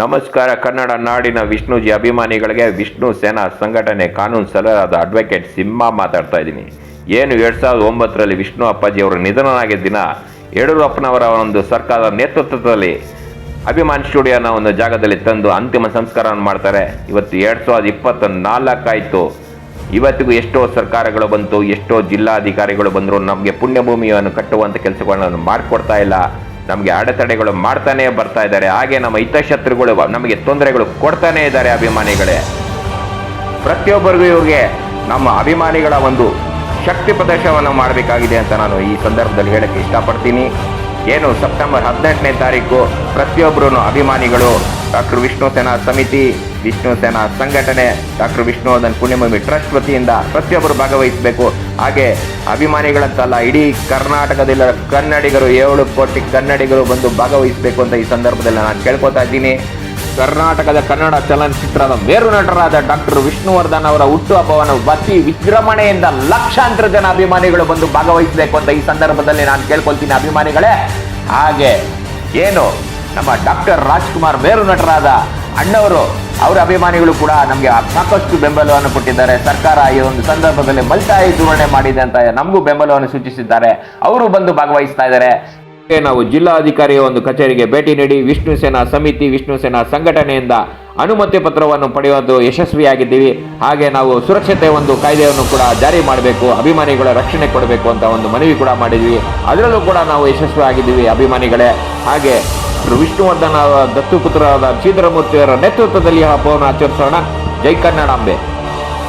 ನಮಸ್ಕಾರ, ಕನ್ನಡ ನಾಡಿನ ವಿಷ್ಣುಜಿ ಅಭಿಮಾನಿಗಳಿಗೆ ವಿಷ್ಣು ಸೇನಾ ಸಂಘಟನೆ ಕಾನೂನು ಸಲಹೆಯಾದ ಅಡ್ವೊಕೇಟ್ ಸಿಂಹ ಮಾತಾಡ್ತಾ ಇದ್ದೀನಿ. ಏನು ಎರಡು ಸಾವಿರದ ಒಂಬತ್ತರಲ್ಲಿ ವಿಷ್ಣು ಅಪ್ಪಾಜಿ ಅವರು ನಿಧನನಾಗಿದ್ದ ದಿನ ಯಡಿಯೂರಪ್ಪನವರ ಒಂದು ಸರ್ಕಾರದ ನೇತೃತ್ವದಲ್ಲಿ ಅಭಿಮಾನ್ ಸ್ಟುಡಿಯೋನ ಒಂದು ಜಾಗದಲ್ಲಿ ತಂದು ಅಂತಿಮ ಸಂಸ್ಕಾರವನ್ನು ಮಾಡ್ತಾರೆ. ಇವತ್ತು ಎರಡು ಸಾವಿರದ ಇಪ್ಪತ್ತ ನಾಲ್ಕಾಯಿತು ಇವತ್ತಿಗೂ ಎಷ್ಟೋ ಸರ್ಕಾರಗಳು ಬಂತು, ಎಷ್ಟೋ ಜಿಲ್ಲಾಧಿಕಾರಿಗಳು ಬಂದರು, ನಮಗೆ ಪುಣ್ಯಭೂಮಿಯನ್ನು ಕಟ್ಟುವಂಥ ಕೆಲಸಗಳನ್ನು ಮಾಡಿಕೊಡ್ತಾ ಇಲ್ಲ. ನಮಗೆ ಅಡೆತಡೆಗಳು ಮಾಡ್ತಾನೆ ಬರ್ತಾ ಇದ್ದಾರೆ. ಹಾಗೆ ನಮ್ಮ ಹಿತಶತ್ರುಗಳು ನಮಗೆ ತೊಂದರೆಗಳು ಕೊಡ್ತಾನೇ ಇದ್ದಾರೆ ಅಭಿಮಾನಿಗಳೇ. ಪ್ರತಿಯೊಬ್ಬರಿಗೂ ಇವ್ರಿಗೆ ನಮ್ಮ ಅಭಿಮಾನಿಗಳ ಒಂದು ಶಕ್ತಿ ಪ್ರದರ್ಶನವನ್ನು ಮಾಡಬೇಕಾಗಿದೆ ಅಂತ ನಾನು ಈ ಸಂದರ್ಭದಲ್ಲಿ ಹೇಳಕ್ಕೆ ಇಷ್ಟಪಡ್ತೀನಿ. ಏನು ಸೆಪ್ಟೆಂಬರ್ ಹದಿನೆಂಟನೇ ತಾರೀಕು ಪ್ರತಿಯೊಬ್ಬರೂ ಅಭಿಮಾನಿಗಳು ಡಾಕ್ಟರ್ ವಿಷ್ಣು ಸಮಿತಿ ವಿಷ್ಣು ಸೇನಾ ಸಂಘಟನೆ ಡಾಕ್ಟರ್ ವಿಷ್ಣುವರ್ಧನ್ ಪುಣ್ಯಭೂಮಿ ಟ್ರಸ್ಟ್ ವತಿಯಿಂದ ಪ್ರತಿಯೊಬ್ಬರು ಭಾಗವಹಿಸಬೇಕು. ಹಾಗೆ ಅಭಿಮಾನಿಗಳಂತಲ್ಲ, ಇಡೀ ಕರ್ನಾಟಕದಲ್ಲಿ ಕನ್ನಡಿಗರು, ಏಳು ಕೋಟಿ ಕನ್ನಡಿಗರು ಬಂದು ಭಾಗವಹಿಸಬೇಕು ಅಂತ ಈ ಸಂದರ್ಭದಲ್ಲಿ ನಾನು ಕೇಳ್ಕೊತಾ ಇದ್ದೀನಿ. ಕರ್ನಾಟಕದ ಕನ್ನಡ ಚಲನಚಿತ್ರದ ಮೇರು ನಟರಾದ ಡಾಕ್ಟರ್ ವಿಷ್ಣುವರ್ಧನ್ ಅವರ ಹುಟ್ಟುಹಬ್ಬವನ್ನು ಬತ್ತಿ ವಿಜೃಂಭಣೆಯಿಂದ ಲಕ್ಷಾಂತರ ಜನ ಅಭಿಮಾನಿಗಳು ಬಂದು ಭಾಗವಹಿಸಬೇಕು ಅಂತ ಈ ಸಂದರ್ಭದಲ್ಲಿ ನಾನು ಕೇಳ್ಕೊಳ್ತೀನಿ ಅಭಿಮಾನಿಗಳೇ. ಹಾಗೆ ಏನು ನಮ್ಮ ಡಾಕ್ಟರ್ ರಾಜ್ಕುಮಾರ್ ಮೇರು ನಟರಾದ ಅಣ್ಣವರು, ಅವರ ಅಭಿಮಾನಿಗಳು ಕೂಡ ನಮಗೆ ಸಾಕಷ್ಟು ಬೆಂಬಲವನ್ನು ಕೊಟ್ಟಿದ್ದಾರೆ. ಸರ್ಕಾರ ಈ ಒಂದು ಸಂದರ್ಭದಲ್ಲಿ ಮಲ್ತಾಯಿ ಧೋರಣೆ ಮಾಡಿದೆ ಅಂತ ನಮಗೂ ಬೆಂಬಲವನ್ನು ಸೂಚಿಸಿದ್ದಾರೆ. ಅವರು ಬಂದು ಭಾಗವಹಿಸ್ತಾ ಇದ್ದಾರೆ. ನಾವು ಜಿಲ್ಲಾಧಿಕಾರಿಯ ಒಂದು ಕಚೇರಿಗೆ ಭೇಟಿ ನೀಡಿ ವಿಷ್ಣು ಸೇನಾ ಸಮಿತಿ, ವಿಷ್ಣು ಸೇನಾ ಸಂಘಟನೆಯಿಂದ ಅನುಮತಿ ಪತ್ರವನ್ನು ಪಡೆಯೋದು ಯಶಸ್ವಿಯಾಗಿದ್ದೀವಿ. ಹಾಗೆ ನಾವು ಸುರಕ್ಷತೆ ಒಂದು ಕಾಯ್ದೆಯನ್ನು ಕೂಡ ಜಾರಿ ಮಾಡಬೇಕು, ಅಭಿಮಾನಿಗಳ ರಕ್ಷಣೆ ಕೊಡಬೇಕು ಅಂತ ಒಂದು ಮನವಿ ಕೂಡ ಮಾಡಿದ್ವಿ. ಅದರಲ್ಲೂ ಕೂಡ ನಾವು ಯಶಸ್ವಿ ಆಗಿದ್ದೀವಿ ಅಭಿಮಾನಿಗಳೇ. ಹಾಗೆ ವಿಷ್ಣುವರ್ಧನ್ ದತ್ತುಪುತ್ರರಾದ ಶ್ರೀಧರಮೂರ್ತಿಯವರ ನೇತೃತ್ವದಲ್ಲಿ ಹಬ್ಬವನ್ನು ಆಚರಿಸೋಣ. ಜೈ ಕನ್ನಡಾಂಬೆ